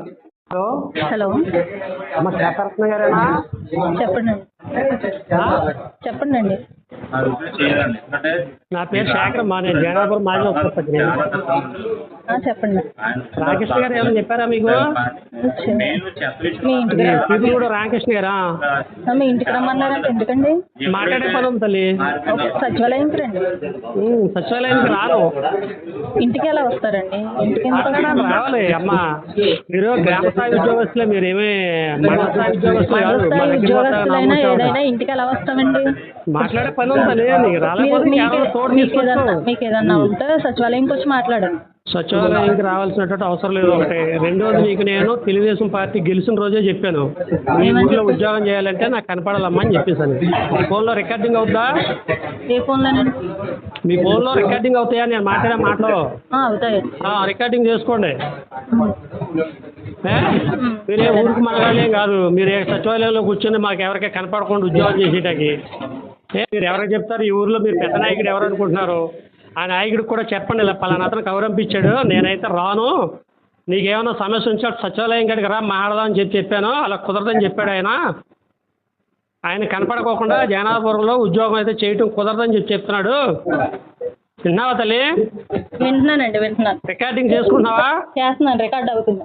Hello. Hello. అమ్మ శేఖరత్న గారేనా? చెప్పండి. ఆ? చెప్పండి అండి నా పేరు శేఖర్ మా నేను జగన్నాపురం మాజీ చెప్పండి. రామకృష్ణ గారు ఏమైనా చెప్పారా మీకు? మీ ఇంటికి కూడా రామకృష్ణ గారా? మీ ఇంటికి రమ్మన్నారంటే ఎందుకండి? మాట్లాడే పని ఉంది తల్లి. సచివాలయంకి రండి. సచివాలయానికి రాను. ఇంటికి ఎలా వస్తారండి? ఇంటికి రావాలి? అమ్మ. మీరు గ్రామ స్థాయి ఉద్యోగస్తులే మీరు ఏమి మండల స్థాయి ఉద్యోగస్తులు కాదు. ఉద్యోగస్తులైనా ఏదైనా ఇంటికి ఎలా వస్తామండి? మాట్లాడే పని ఉంది తల్లి మీకు ఏదన్నా మీకు ఏదన్నా ఉంటే సచివాలయంకి వచ్చి మాట్లాడండి. సచివాలయానికి రావాల్సినటువంటి అవసరం లేదు. ఒకటి రెండోది నీకు నేను తెలుగుదేశం పార్టీ గెలిచిన రోజే చెప్పాను. మీ ఊళ్ళో చెప్పారు? ఉద్యోగం చేయాలంటే నాకు కనపడాలమ్మా అని చెప్పేసాను మీ ఫోన్లో రికార్డింగ్ అవుతుందా ఏ ఫోన్లోనండి మీ ఫోన్లో రికార్డింగ్ అవుతాయా? నేను మాట్లాడే మాటలు. రికార్డింగ్ చేసుకోండి. ఏ? మీరే ఊరికి మనగాలేం కాదు. మీరు సచివాలయంలో కూర్చొని మాకు ఎవరికీ కనపడకుండా ఉద్యోగం చేసేటకి ఏ మీరు ఎవరికి చెప్తారు? ఈ ఊర్లో మీరు పెద్ద నాయకుడు ఎవరు అనుకుంటున్నారు? ఆ నాయకుడికి కూడా చెప్పండి ఇలా పలానా అతను కౌరంపించాడు నేనైతే రాను. నీకేమైనా సమస్య ఉంటే సచివాలయం కాడికి రా మాట్లాడదాం అని చెప్పి చెప్పాను అలా కుదరదని చెప్పాడు ఆయన. ఆయన కనపడకోకుండా జనాపురంలో ఉద్యోగం అయితే చేయటం కుదరదని చెప్పి చెప్తున్నాడు. విన్నావా తల్లి? వింటున్నానండి వింటున్నాను. రికార్డింగ్ చేసుకుంటున్నావా? చేస్తున్నాను రికార్డ్ అవుతుంది.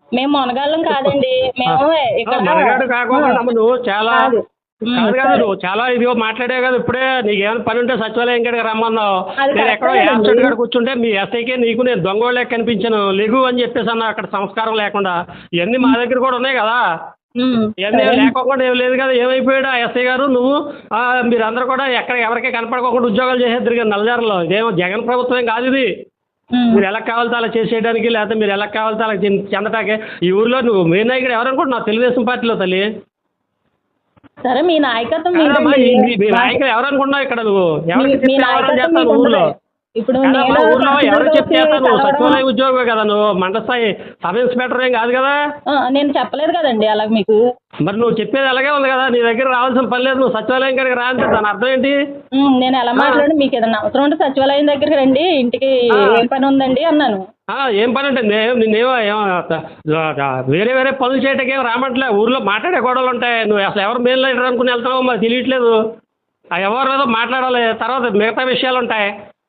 మేము మునగాళ్ళం కాదండి. మేము ఇక్కడ మనగాడు కాకుండా నువ్వు చాలా కాదు. ఉమ్, కాదు కాదు సరే. నువ్వు చాలా ఇదిగో మాట్లాడే కదా ఇప్పుడే నీకు ఏమైనా పని ఉంటే సచివాలయం కాడికి రమ్మన్నావు. అది నేను ఎక్కడో కరెక్టే యాప్ కాడ కూర్చుంటే మీ ఎస్ఐకే నీకు నేను దొంగోళ్ళే కనిపించాను. లెగు అని చెప్పేసి అన్న అక్కడ సంస్కారం లేకుండా. ఇవన్నీ మా దగ్గర కూడా ఉన్నాయి కదా. ఉమ్, ఇవన్నీ సరే. లేకోకుండా ఏం లేదు కదా ఏమైపోయాడు ఆ ఎస్ఐ గారు? నువ్వు ఆ, మీరందరూ కూడా ఎక్కడ ఎవరికీ కనపడకోకుండా ఉద్యోగాలు చేసేద్దరు కదా నల్లజారులో ఇదేమో జగన్ ప్రభుత్వం కాదు ఇది. మీరు ఎలా కావాలితే అలా చేసేయడానికి లేకపోతే మీరు ఎలా కావాలితే అలా చెంద- చెందటానికి? ఈ ఊర్లో నువ్వు మెయిన్ నాయకుడు ఎవరనుకుంటున్నావు తెలుగుదేశం పార్టీలో తల్లి. సరే మీ నాయకత్వం మీ- మీ నాయకుడు ఎవరనుకుంటున్నావు ఇక్కడ నువ్వు? ఎవరికి మీ- మీ ఊర్లో. ఇప్పుడు ఊర్లో ఎవరు సచివాలయ ఉద్యోగమే కదా నువ్వు మండల స్థాయి సబ్ ఇన్స్పెక్టర్ ఏం కాదు కదా? నేను చెప్పలేదు కదండి అలాగ మీకు. మరి నువ్వు చెప్పేది అలాగే ఉంది కదా నీ దగ్గర రావాల్సిన పని లేదు నువ్వు సచివాలయం కాడికి రా అంటే దాని అర్థం ఏంటి? నేను ఎలా మాట్లాడి మీకు ఏదైనా అవసరం ఉంటే సచివాలయం దగ్గరికి రండి ఇంటికి. ఏం పని ఉందండి అన్నాను. ఏం పని అంటే నేను నిన్నేమో ఏమో త- త- వేరే వేరే పనులు చేయటం ఏం రామట్లే ఊర్లో మాట్లాడే గొడవలు ఉంటాయి. నువ్వు అసలు ఎవరు మేలు లీడర్ అనుకుని వెళ్తావో మాకు తెలియట్లేదు. ఆ ఎవరు ఏదో మాట్లాడాలి. తర్వాత మిగతా విషయాలు ఉంటాయి.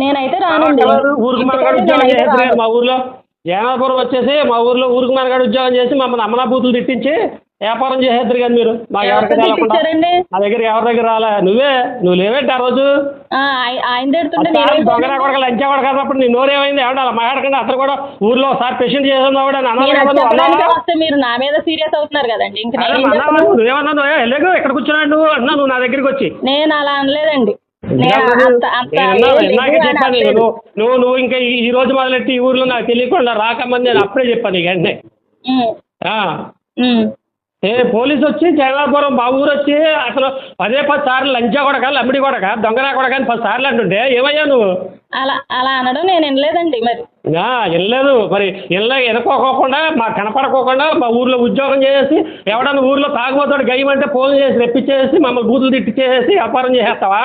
నేనైతే రానండి. మా ఊర్లో జగన్నాపురం వచ్చేసి మా ఊర్లో ఊరికి మనగాడు ఉద్యోగం చేసి మమ్మల్ని అమ్మనా బూతులు తిట్టించి వ్యాపారం చేసేద్దరు కదా మీరు. మా ఎవరికి? మా దగ్గర ఎవరి దగ్గర రాలే? నువ్వే? నువ్వు లేవేంటి ఆ రోజు? దొంగన కొడక లంచా కొడక అన్నప్పుడు నీ నోరేమైంది? ఏమంటే అలా మాట్లాడకుండా అతను కూడా ఊర్లో ఒకసారి పేషెంట్ చేసిన వస్తే మీరు నా మీద సీరియస్ అవుతున్నారు కదండి? నువ్వేమన్నా నువ్వు వెళ్ళకు ఇక్కడ కూర్చున్నాడు నువ్వు? అన్నా నువ్వు నా దగ్గరికి వచ్చి. నేను అలా అనలేదండి. ఇందాకే చెప్పాను. నువ్వు. నువ్వు నువ్వు ఇంకా ఈ రోజు మొదలెట్టి ఈ ఊర్లో నాకు తెలియకుండా రాకమని నేను అప్పుడే చెప్పాను నీకు వెంటనే. ఏ పోలీసు వచ్చి జగన్నాపురం మా ఊరు వచ్చి అసలు పదే పది సార్లు లంచా కొడక లమ్మిడి కొడక దొంగరా కొడక అని పది సార్లు అంటుంటే ఏమయ్యా నువ్వు? అలా అలా అనడం నేను వినలేదండి మరి. వినలేదు. మరి వినలే వెనుకోకోకుండా మా కనపడకోకుండా మా ఊర్లో ఉద్యోగం చేసేసి ఎవడన్నా ఊర్లో తాగుబోతాడు గయ్యమంటే ఫోన్ చేసి రెప్పించేసి మమ్మల్ని బూతులు తిట్టించేసి వ్యాపారం చేసేస్తావా?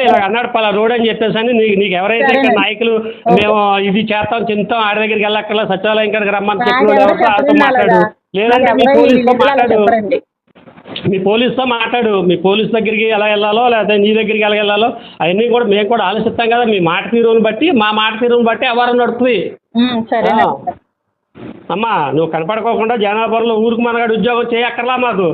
ఇలా అన్నాడు పలా రోడ్ అని చెప్పేసి అని నీకు నీకు ఎవరైతే ఇక్కడ. నాయకులు మేము ఇది చేస్తాం చింతాం ఆడి దగ్గరికి వెళ్ళక్కర్లా సచివాలయం కాడికి రమ్మని చెప్పిన ఎవరు వాళ్ళతో చెప్పరండి మాట్లాడు. లేదంటే మీ ఎవరు పోలీస్తో మాట్లాడు. మీ పోలీస్తో మాట్లాడు. మీ పోలీస్ దగ్గరికి ఎలా వెళ్ళాలో లేకపోతే నీ దగ్గరికి ఎలా వెళ్ళాలో అవన్నీ కూడా మేము కూడా ఆలోచిస్తాం కదా. మీ మాట తీరుని బట్టి మా మాట తీరుని బట్టి వ్యవహారం సరే ఆ. అమ్మా నువ్వు కనపడుకోకుండా జనాభాలో ఊరికి మనగాడు ఉద్యోగం చేయక్కర్లా మాకు.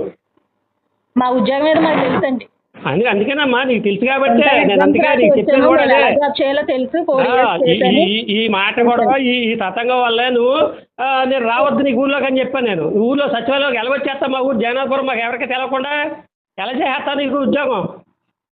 మా ఉద్యోగం ఏదో మాకు తెలుసండి. అని అందుకేనమ్మా నీకు తెలుసు కాబట్టి నేను అందుకే నీకు చెప్పేది వచ్చాను, కూడా అదే. చేయాలో తెలుసు ఫోర్ ఆ, ఇయర్స్ ఈ- చేశాను. ఈ- ఈ మాట కూడా ఈ ఈ తతంగం వల్లే నువ్వు ఆ, నేను రావద్దు నీకు ఊర్లోకి అని చెప్పాను నేను ఊర్లో సచివాలయంకి ఎలా వచ్చేస్తా మా ఊరు జగన్నాథపురం మాకు ఎవరికి తెలవకుండా ఎలా చేస్తా నీకు ఉద్యోగం